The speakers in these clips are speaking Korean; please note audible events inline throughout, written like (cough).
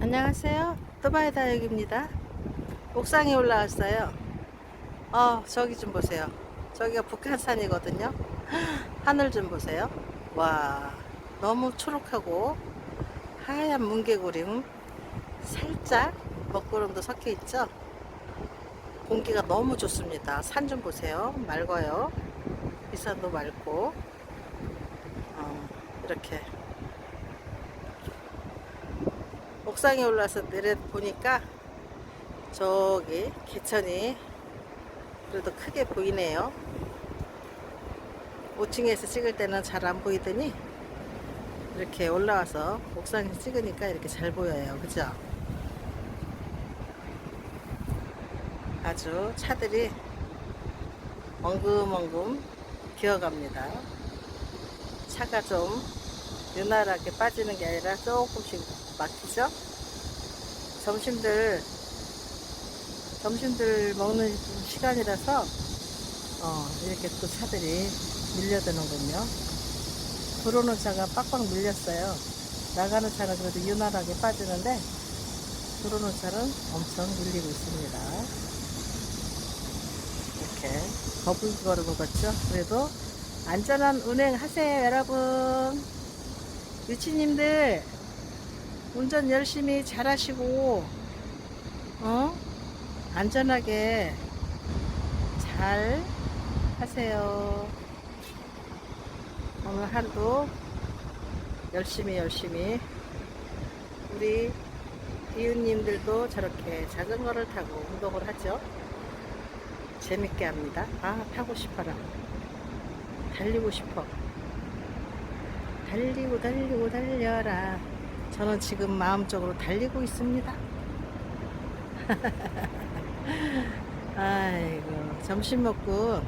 안녕하세요. 또바이 다육입니다. 옥상에 올라왔어요. 어, 저기 좀 보세요. 저기가 북한산이거든요. (gasps) 하늘 좀 보세요. 와, 너무 초록하고 하얀 뭉게구름 살짝 먹구름도 섞여 있죠. 공기가 너무 좋습니다. 산 좀 보세요. 맑아요. 이 산도 맑고 어, 이렇게 옥상에 올라서 내려 보니까 저기 개천이 그래도 크게 보이네요. 5층에서 찍을 때는 잘 안 보이더니 이렇게 올라와서 옥상에서 찍으니까 이렇게 잘 보여요. 그죠? 아주 차들이 엉금엉금 기어갑니다. 차가 좀 유난하게 빠지는 게 아니라 조금씩 막히죠? 점심들, 점심들 먹는 시간이라서, 어, 이렇게 또 차들이 밀려드는군요. 들어오는 차가 빡빡 밀렸어요. 나가는 차는 그래도 유난하게 빠지는데, 들어오는 차는 엄청 밀리고 있습니다. 이렇게 거불거리고 걷죠? 그래도 안전한 운행 하세요, 여러분. 유치님들, 운전 열심히 잘 하시고, 어? 안전하게 잘 하세요. 오늘 하루도 열심히 열심히 우리 이웃님들도 저렇게 자전거를 타고 운동을 하죠. 재밌게 합니다. 아, 타고 싶어라. 달리고 싶어. 달리고 달리고 달려라. 저는 지금 마음적으로 달리고 있습니다. (laughs) 아이고, 점심 먹고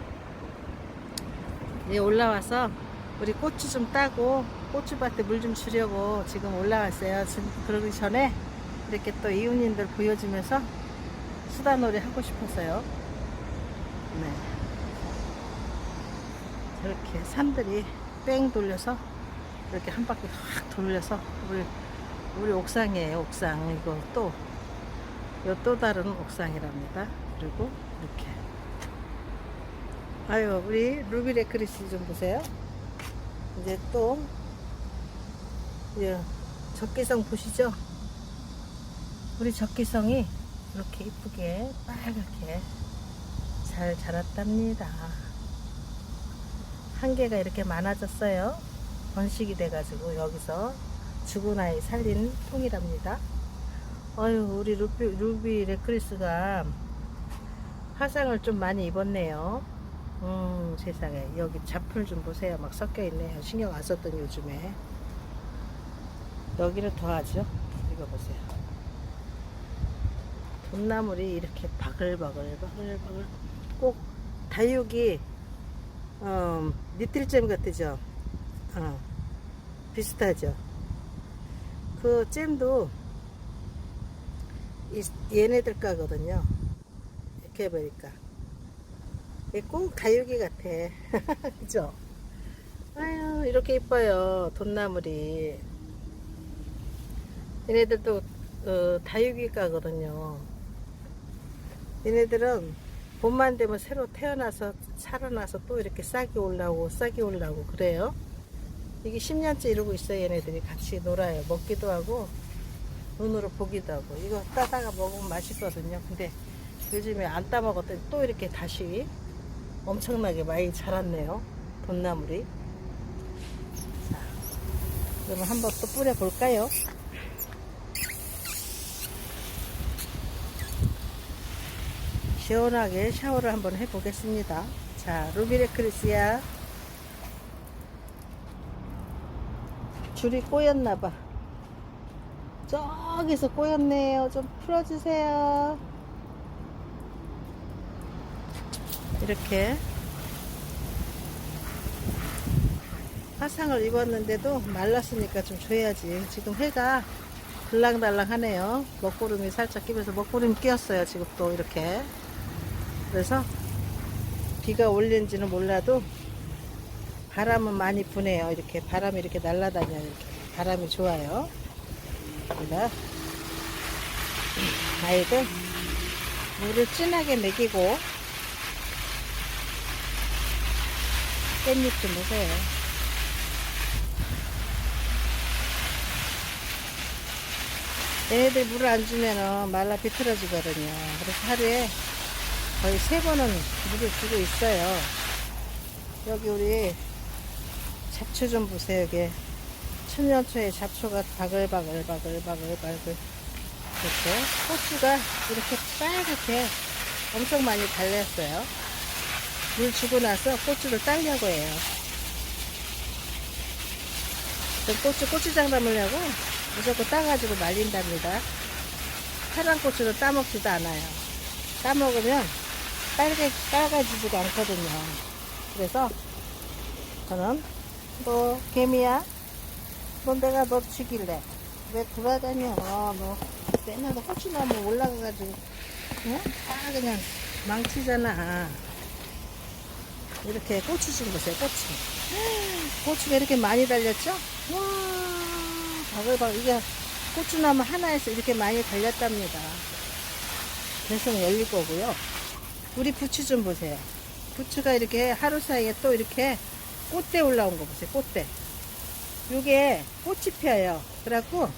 올라와서 우리 고추 좀 따고 고추밭에 물 좀 주려고 지금 올라왔어요. 지금 그러기 전에 이렇게 또 이웃님들 보여주면서 수다놀이 하고 싶어서요. 네. 저렇게 산들이 뺑 돌려서 이렇게 한 바퀴 확 돌려서 우리 우리 옥상이에요 옥상 이거 또 요 또 다른 옥상이랍니다. 그리고 이렇게. 아유 우리 루비 레크리스 좀 보세요. 이제 또 예, 적개성 보시죠? 우리 적개성이 이렇게 이쁘게 빨갛게 잘 자랐답니다. 한 개가 이렇게 많아졌어요. 번식이 돼가지고 여기서 죽은 아이 살린 통이랍니다. 어유 우리 루비, 루비 레크리스가 화상을 좀 많이 입었네요. 음 세상에 여기 잡풀 좀 보세요. 막 섞여 있네요. 신경 안 썼던 요즘에 여기는 더하죠. 이거 보세요. 돈나물이 이렇게 바글바글 바글바글 꼭 다육이 어, 니틀잼 같으죠. 어, 비슷하죠. 그 잼도 이, 얘네들 까거든요. 이렇게 해보니까. 꼭 다육이 같아. (laughs) 그죠? 아유, 이렇게 이뻐요. 돈나물이. 얘네들도 어, 다육이 까거든요. 얘네들은 봄만 되면 새로 태어나서 살아나서 또 이렇게 싹이 올라오고 싹이 올라오고 그래요. 이게 10년째 이러고 있어요. 얘네들이 같이 놀아요. 먹기도 하고 눈으로 보기도 하고 이거 따다가 먹으면 맛있거든요. 근데 요즘에 안 따먹었더니 또 이렇게 다시 엄청나게 많이 자랐네요. 돈나물이. 자, 그러면 한번 또 뿌려볼까요? 시원하게 샤워를 한번 해보겠습니다. 자, 루비레크리스야. 줄이 꼬였나봐. 저기서 꼬였네요. 좀 풀어주세요. 이렇게 화상을 입었는데도 말랐으니까 좀 줘야지. 지금 해가 들랑달랑 하네요. 먹구름이 살짝 끼면서 먹구름이 끼었어요. 지금 또 이렇게. 그래서 비가 올린지는 몰라도 바람은 많이 부네요. 이렇게 바람이 이렇게 날아다녀요. 이렇게 바람이 좋아요. 여기다 아이들 물을 진하게 먹이고 깻잎 좀 보세요. 얘네들 물을 안 주면은 말라 비틀어지거든요. 그래서 하루에 거의 세 번은 물을 주고 있어요. 여기 우리 잡초 좀 보세요. 여기 천년초에 잡초가 바글바글 바글바글 바글 이렇게 고추가 이렇게 빨갛게 엄청 많이 달렸어요. 물 주고 나서 고추를 따려고 해요. 그 고추 고추장 담으려고 무조건 따가지고 말린답니다. 파란 고추를 따먹지도 않아요. 따먹으면 빨개, 빨가지지가 않거든요. 그래서 저는 너 개미야? 너 내가 너 죽일래? 왜 돌아다녀? 어, 너 맨날 호치나무 올라가가지고 어? 다 그냥 망치잖아. 이렇게 고추 좀 보세요, 고추. 고추가 이렇게 많이 달렸죠? 와, 바글바글. 이게 고추나무 하나에서 이렇게 많이 달렸답니다. 계속 열릴 거고요. 우리 부추 좀 보세요. 부추가 이렇게 하루 사이에 또 이렇게 꽃대 올라온 거 보세요, 꽃대. 요게 꽃이 펴요. 그래갖고,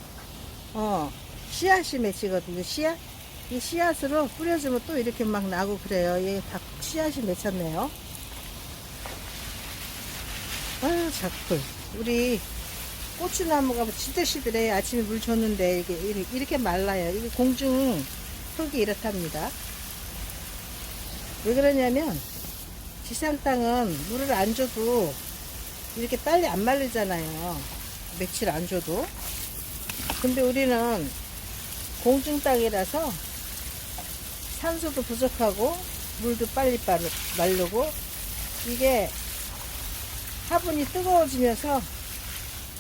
어, 씨앗이 맺히거든요, 씨앗. 이 씨앗으로 뿌려주면 또 이렇게 막 나고 그래요. 얘 다 씨앗이 맺혔네요. 아유, 작불. 우리 고추나무가 시들시들해. 아침에 물 줬는데 이게 이렇게 말라요. 이게 공중 흙이 이렇답니다. 왜 그러냐면 지상 땅은 물을 안 줘도 이렇게 빨리 안 말리잖아요. 며칠 안 줘도. 근데 우리는 공중 땅이라서 산소도 부족하고 물도 빨리 마르고 이게 화분이 뜨거워지면서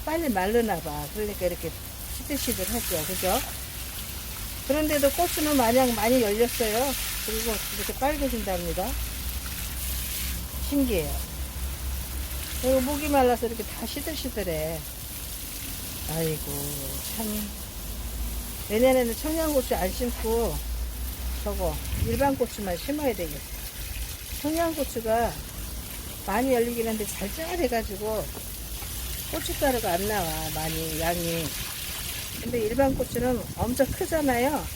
빨리 마르나 봐. 그러니까 이렇게 시들시들 하죠. 그죠? 그런데도 고추는 마냥 많이 열렸어요. 그리고 이렇게 빨개진답니다. 신기해요. 그리고 목이 말라서 이렇게 다 시들시들해. 아이고, 참. 내년에는 청양고추 안 심고, 저거, 일반 고추만 심어야 되겠어. 청양고추가 많이 열리긴 한데 잘 짜해가지고, 고춧가루가 안 나와, 많이, 양이. 근데 일반 고추는 엄청 크잖아요.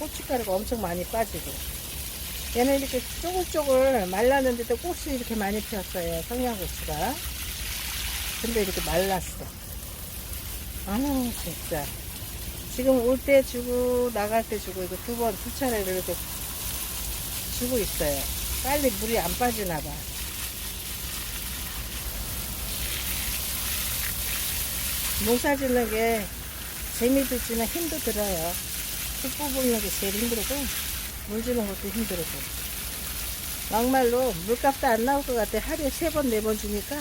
고춧가루가 엄청 많이 빠지고. 얘는 이렇게 쪼글쪼글 말랐는데도 꽃이 이렇게 많이 피었어요. 청양고추가. 근데 이렇게 말랐어. 아우, 진짜. 지금 올 때 주고, 나갈 때 주고, 이거 두 번, 두 차례를 이렇게 주고 있어요. 빨리 물이 안 빠지나 봐. 농사 짓는 게 재미도 있지만 힘도 들어요. 흙 뽑는 게 제일 힘들고, 물 주는 것도 힘들고. 막말로 물값도 안 나올 것 같아. 하루에 세 번, 네 번 주니까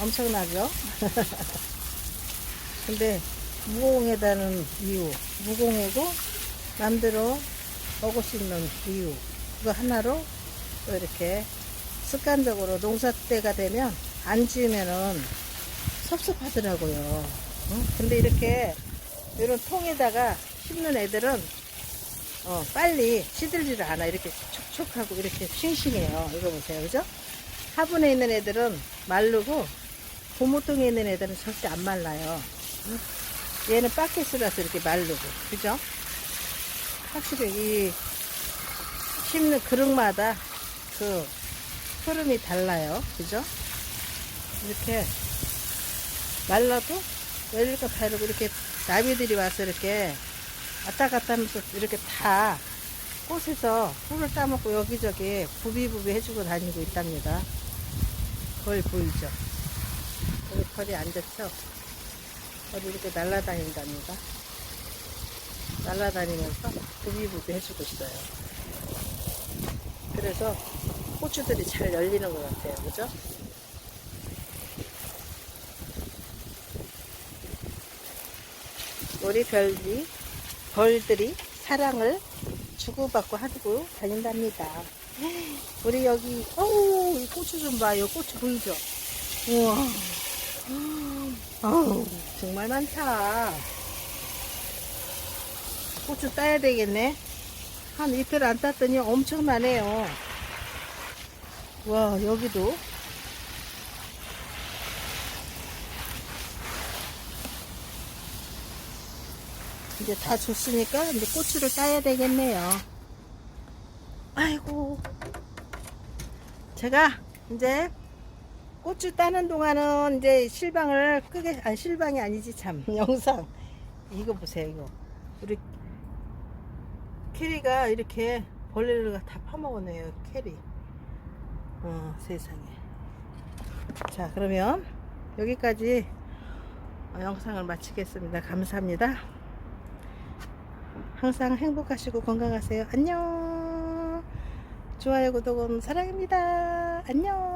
엄청나죠? (laughs) 근데 무공에다는 이유, 무공해고 남대로 먹을 수 있는 이유, 그거 하나로 또 이렇게 습관적으로 농사 때가 되면 안 지으면은 섭섭하더라고요. 응? 근데 이렇게 이런 통에다가 심는 애들은 어, 빨리 시들지를 않아. 이렇게 촉촉하고 이렇게 싱싱해요. 이거 보세요. 그죠? 화분에 있는 애들은 마르고 고무통에 있는 애들은 절대 안 말라요. 응? 얘는 바켓이라서 이렇게 마르고. 그죠? 확실히 이 심는 그릇마다 그 흐름이 달라요. 그죠? 이렇게 말라도 열릴까 다 이러고 이렇게 나비들이 와서 이렇게 왔다 갔다 하면서 이렇게 다 꽃에서 풀을 따먹고 여기저기 부비부비 해주고 다니고 있답니다. 거의 보이죠? 여기 벌이 앉았죠? 벌이 이렇게 날아다닌답니다. 날아다니면서 부비부비 해주고 있어요. 그래서 고추들이 잘 열리는 것 같아요. 그죠? 우리 별이, 벌들이 사랑을 주고받고 하고 다닌답니다. 우리 여기, 어우, 이 고추 좀 봐요. 고추 보이죠? 우와. 어우, 정말 많다. 고추 따야 되겠네. 한 이틀 안 땄더니 엄청나네요. 와, 여기도. 이제 다 줬으니까 이제 고추를 따야 되겠네요. 아이고. 제가 이제 고추 따는 동안은 이제 실방을 끄게, 아니, 실방이 아니지, 참. (laughs) 영상. 이거 보세요, 이거. 우리 캐리가 이렇게 벌레를 다 파먹었네요, 캐리. 어, 세상에. 자, 그러면 여기까지 어, 영상을 마치겠습니다. 감사합니다. 항상 행복하시고 건강하세요. 안녕. 좋아요, 구독은 사랑입니다. 안녕.